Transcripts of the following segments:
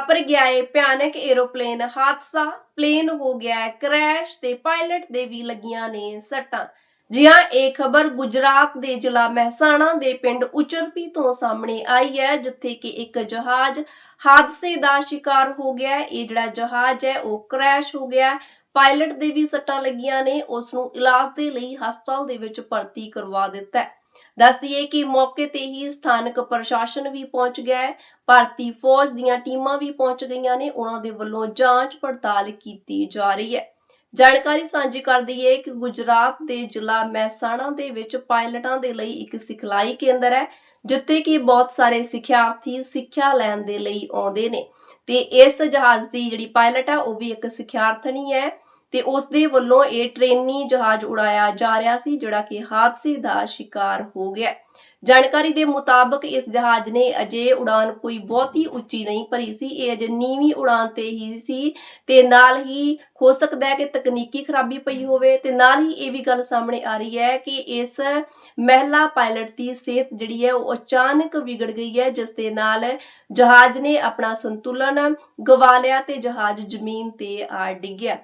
ਵਾਪਰ ਗਿਆ ਏ। ਭਿਆਨਕ 에ਰੋਪਲੇਨ ਹਾਦਸਾ। ਪਲੇਨ ਹੋ ਗਿਆ ਕ੍ਰੈਸ਼ ਤੇ ਪਾਇਲਟ ਦੇ ਵੀ ਲੱਗੀਆਂ ਨੇ ਸੱਟਾਂ। ਜੀ ਇਹ ਖਬਰ ਗੁਜਰਾਤ ਦੇ ਜ਼ਿਲ੍ਹਾ ਮਹਿਸਾਣਾ ਦੇ ਪਿੰਡ ਉਚਰਪੀ ਤੋਂ ਸਾਹਮਣੇ ਆਈ ਹੈ, ਜਿੱਥੇ ਕਿ ਇੱਕ ਜਹਾਜ਼ ਹਾਦਸੇ ਦਾ ਸ਼ਿਕਾਰ ਹੋ ਗਿਆ ਇਹ ਜਿਹੜਾ ਜਹਾਜ਼ ਹੈ, ਉਹ ਕ੍ਰੈਸ਼ ਹੋ ਗਿਆ ਪਾਇਲਟ ਦੇ ਵੀ ਸੱਟਾਂ ਲੱਗੀਆਂ ਨੇ। ਉਸ ਨੂੰ ਇਲਾਜ ਦੇ ਲਈ ਹਸਪਤਾਲ ਦੇ ਵਿੱਚ ਭਰਤੀ ਕਰਵਾ ਦਿੱਤਾ ਹੈ ਦੱਸ ਦਈਏ ਕਿ ਮੌਕੇ ਤੇ ਹੀ ਸਥਾਨਕ ਪ੍ਰਸ਼ਾਸਨ ਵੀ ਪਹੁੰਚ ਗਿਆ ਹੈ। ਭਾਰਤੀ ਫੌਜ ਦੀਆਂ ਟੀਮਾਂ ਵੀ ਪਹੁੰਚ ਗਈਆਂ ਨੇ। ਉਹਨਾਂ ਦੇ ਵੱਲੋਂ ਜਾਂਚ ਪੜਤਾਲ ਕੀਤੀ ਜਾ ਰਹੀ ਹੈ। ਜਾਣਕਾਰੀ ਸਾਂਝੀ ਕਰ ਦਈਏ ਕਿ ਗੁਜਰਾਤ ਦੇ ਜ਼ਿਲ੍ਹਾ ਮਹਿਸਾਣਾ ਦੇ ਵਿੱਚ ਪਾਇਲਟਾਂ ਦੇ ਲਈ ਇੱਕ ਸਿਖਲਾਈ ਕੇਂਦਰ ਹੈ, ਜਿੱਥੇ ਕਿ ਬਹੁਤ ਸਾਰੇ ਸਿੱਖਿਆਰਥੀ ਸਿੱਖਿਆ ਲੈਣ ਦੇ ਲਈ ਆਉਂਦੇ ਨੇ। ਤੇ ਇਸ ਜਹਾਜ਼ ਦੀ ਜਿਹੜੀ ਪਾਇਲਟ ਹੈ, ਉਹ ਵੀ ਇੱਕ ਸਿੱਖਿਆਰਥਣੀ ਹੈ। ਤੇ ਉਸ ਦੇ ਵੱਲੋਂ ਇਹ ਟ੍ਰੇਨੀ ਜਹਾਜ਼ ਉਡਾਇਆ ਜਾ ਰਿਹਾ ਸੀ, ਜਿਹੜਾ ਕਿ ਹਾਦਸੇ ਦਾ ਸ਼ਿਕਾਰ ਹੋ ਗਿਆ ਜਾਣਕਾਰੀ ਦੇ ਮੁਤਾਬਕ ਇਸ ਜਹਾਜ਼ ਨੇ ਅਜੇ ਉਡਾਨ ਕੋਈ ਬਹੁਤੀ ਉੱਚੀ ਨਹੀਂ ਭਰੀ ਸੀ, ਇਹ ਅਜੇ ਨੀਵੀਂ ਉਡਾਨ ਤੇ ਹੀ ਸੀ ਤੇ ਨਾਲ ਹੀ ਹੋ ਸਕਦਾ ਹੈ ਕਿ ਤਕਨੀਕੀ ਖਰਾਬੀ ਪਈ ਹੋਵੇ ਤੇ ਨਾਲ ਹੀ ਇਹ ਵੀ ਗੱਲ ਸਾਹਮਣੇ ਆ ਰਹੀ ਹੈ ਕਿ ਇਸ ਮਹਿਲਾ ਪਾਇਲਟ ਦੀ ਸਿਹਤ ਜਿਹੜੀ ਹੈ ਉਹ ਅਚਾਨਕ ਵਿਗੜ ਗਈ ਹੈ, ਜਿਸ ਦੇ ਨਾਲ ਜਹਾਜ਼ ਨੇ ਆਪਣਾ ਸੰਤੁਲਨ ਗਵਾ ਲਿਆ ਤੇ ਜਹਾਜ਼ ਜ਼ਮੀਨ ਤੇ ਆ ਡਿੱਗਿਆ।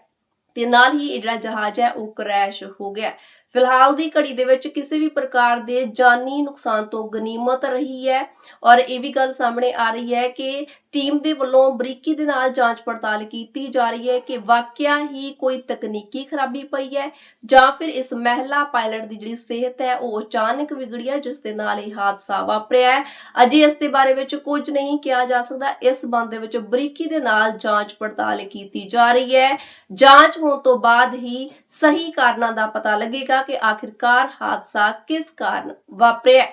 ਤੇ ਨਾਲ ਹੀ ਇਹ ਜਿਹੜਾ ਜਹਾਜ਼ ਹੈ, ਉਹ ਕ੍ਰੈਸ਼ ਹੋ ਗਿਆ। ਫਿਲਹਾਲ ਦੀ ਘੜੀ ਦੇ ਵਿੱਚ ਕਿਸੇ ਵੀ ਪ੍ਰਕਾਰ ਦੇ ਜਾਨੀ ਨੁਕਸਾਨ ਤੋਂ ਗਨੀਮਤ ਰਹੀ ਹੈ ਔਰ ਇਹ ਵੀ ਗੱਲ ਸਾਹਮਣੇ ਆ ਰਹੀ ਹੈ ਕਿ ਟੀਮ ਦੇ ਵੱਲੋਂ ਬਰੀਕੀ ਦੇ ਨਾਲ ਜਾਂਚ ਪੜਤਾਲ ਕੀਤੀ ਜਾ ਰਹੀ ਹੈ ਕਿ ਵਾਕਿਆ ਹੀ ਕੋਈ ਤਕਨੀਕੀ ਖਰਾਬੀ ਪਈ ਹੈ ਜਾਂ ਫਿਰ ਇਸ ਮਹਿਲਾ ਪਾਇਲਟ ਦੀ ਜਿਹੜੀ ਸਿਹਤ ਹੈ, ਉਹ ਅਚਾਨਕ ਵਿਗੜੀ ਹੈ, ਜਿਸ ਦੇ ਨਾਲ ਇਹ ਹਾਦਸਾ ਵਾਪਰਿਆ ਹੈ। ਅਜੇ ਇਸ ਦੇ ਬਾਰੇ ਵਿੱਚ ਕੁਝ ਨਹੀਂ ਕਿਹਾ ਜਾ ਸਕਦਾ। ਇਸ ਸੰਬੰਧ ਦੇ ਵਿੱਚ ਬਰੀਕੀ ਦੇ ਨਾਲ ਜਾਂਚ ਪੜਤਾਲ ਕੀਤੀ ਜਾ ਰਹੀ ਹੈ। ਜਾਂਚ ਹੋਣ ਤੋਂ ਬਾਅਦ ਹੀ ਸਹੀ ਕਾਰਨਾਂ ਦਾ ਪਤਾ ਲੱਗੇਗਾ ਕਿ ਆਖਿਰਕਾਰ ਹਾਦਸਾ ਕਿਸ ਕਾਰਨ ਵਾਪਰਿਆ